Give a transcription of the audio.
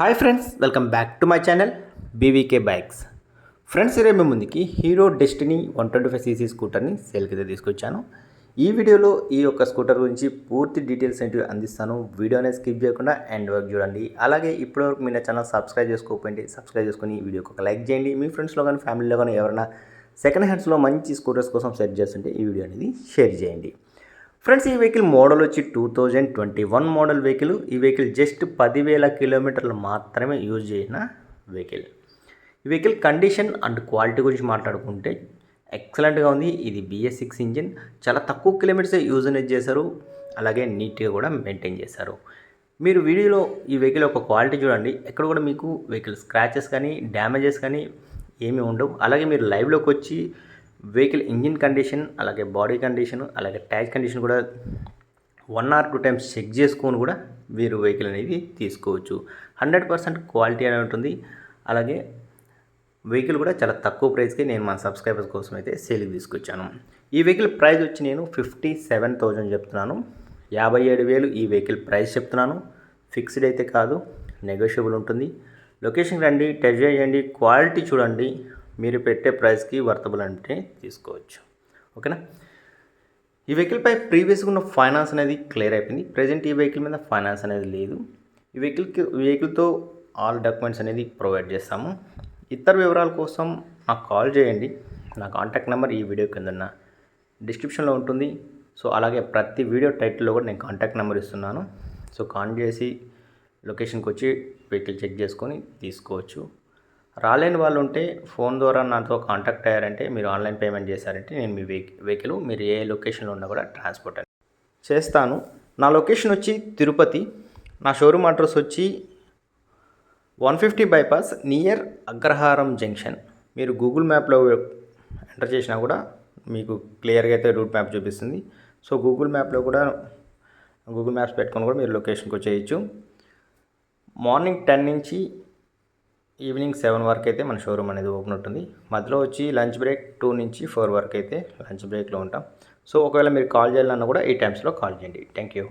Hi friends welcome back to my channel BVK bikes. Friends ఈరోజు మీ ముందుకి Hero Destiny one twenty five CC స్కూటర్ని సేల్కి అయితే తీసుకొచ్చాను. ఈ వీడియోలో ఈ యొక్క స్కూటర్ గురించి పూర్తి డీటెయిల్స్ అనేవి అందిస్తాను. వీడియోనే స్కిప్ చేయకుండా ఎండ్ వరకు చూడండి. అలాగే ఇప్పటివరకు మీ నా ఛానల్ సబ్స్క్రైబ్ చేసుకోకపోయింది సబ్స్క్రైబ్ చేసుకొని ఈ వీడియోకి ఒక లైక్ చేయండి. మీ ఫ్రెండ్స్లో కానీ ఫ్యామిలీలో కానీ ఎవరైనా సెకండ్ హ్యాండ్స్లో మంచి స్కూటర్స్ కోసం సెర్చ్ చేస్తుంటే ఈ వీడియో అనేది షేర్ చేయండి. ఫ్రెండ్స్ ఈ వెహికల్ మోడల్ వచ్చి two thousand twenty one model vehicle. ఈ వెహికల్ జస్ట్ పదివేల కిలోమీటర్లు మాత్రమే యూజ్ చేసిన వెహికల్. ఈ వెహికల్ కండిషన్ అండ్ క్వాలిటీ గురించి మాట్లాడుకుంటే ఎక్సలెంట్గా ఉంది. ఇది బిఎస్ సిక్స్ ఇంజిన్ చాలా తక్కువ కిలోమీటర్స్ యూజ్ అనేది చేశారు. అలాగే నీట్గా కూడా మెయింటైన్ చేశారు. మీరు వీడియోలో ఈ వెహికల్ ఒక క్వాలిటీ చూడండి. ఎక్కడ కూడా మీకు వెహికల్ స్క్రాచెస్ కానీ డ్యామేజెస్ కానీ ఏమీ ఉండవు. అలాగే మీరు లైవ్లోకి వచ్చి వెహికల్ ఇంజిన్ కండిషన్ అలాగే బాడీ కండిషన్ అలాగే ట్యాచ్ కండిషన్ కూడా one or two times check చేసుకొని కూడా మీరు వెహికల్ అనేది తీసుకోవచ్చు. హండ్రెడ్ పర్సెంట్ క్వాలిటీ అనేది ఉంటుంది. అలాగే వెహికల్ కూడా చాలా తక్కువ ప్రైస్కి నేను మన సబ్స్క్రైబర్స్ కోసం అయితే సేల్కి తీసుకొచ్చాను. ఈ వెహికల్ ప్రైస్ వచ్చి నేను ఫిఫ్టీ సెవెన్ థౌజండ్ చెప్తున్నాను. యాభై ఏడు వేలు ఈ వెహికల్ ప్రైస్ చెప్తున్నాను. ఫిక్స్డ్ అయితే కాదు నెగోషియబుల్ ఉంటుంది. లొకేషన్ రండి టెస్ట్ చేయండి క్వాలిటీ చూడండి. మీరు పెట్టే ప్రైస్కి వర్తబుల్ అంటే తీసుకోవచ్చు. ఓకేనా? ఈ వెహికల్పై ప్రీవియస్గా ఉన్న ఫైనాన్స్ అనేది క్లియర్ అయిపోయింది. ప్రజెంట్ ఈ వెహికల్ మీద ఫైనాన్స్ అనేది లేదు. ఈ వెహికల్కి వెహికల్తో ఆల్ డాక్యుమెంట్స్ అనేది ప్రొవైడ్ చేస్తాము. ఇతర వివరాల కోసం నాకు కాల్ చేయండి. నా కాంటాక్ట్ నెంబర్ ఈ వీడియో కింద ఉన్న డిస్క్రిప్షన్లో ఉంటుంది. సో అలాగే ప్రతి వీడియో టైటిల్లో కూడా నేను కాంటాక్ట్ నెంబర్ ఇస్తున్నాను. సో కాల్ చేసి లొకేషన్కి వచ్చి వెహికల్ చెక్ చేసుకొని తీసుకోవచ్చు. రాలేని వాళ్ళు ఉంటే ఫోన్ ద్వారా నాతో కాంటాక్ట్ అయ్యారంటే మీరు ఆన్లైన్ పేమెంట్ చేశారంటే నేను మీ వెహికల్ వెహికల్ మీరు ఏ లొకేషన్లో ఉన్నా కూడా ట్రాన్స్పోర్ట్ అని చేస్తాను. నా లొకేషన్ వచ్చి తిరుపతి. నా షోరూమ్ అడ్రస్ వచ్చి one fifty bypass near Agraharam junction. మీరు గూగుల్ మ్యాప్లో ఎంటర్ చేసినా కూడా మీకు క్లియర్గా అయితే రూట్ మ్యాప్ చూపిస్తుంది. సో గూగుల్ మ్యాప్లో కూడా గూగుల్ మ్యాప్స్ పెట్టుకొని కూడా మీరు లొకేషన్కి వచ్చేయచ్చు. మార్నింగ్ టెన్ నుంచి ఈవినింగ్ సెవెన్ వరకు అయితే మన షోరూమ్ అనేది ఓపెన్ ఉంటుంది. మధ్యలో వచ్చి లంచ్ బ్రేక్ టూ నుంచి ఫోర్ వరకు అయితే లంచ్ బ్రేక్లో ఉంటాం. సో ఒకవేళ మీరు కాల్ చేయాలన్నా కూడా ఈ టైమ్స్లో కాల్ చేయండి. Thank you.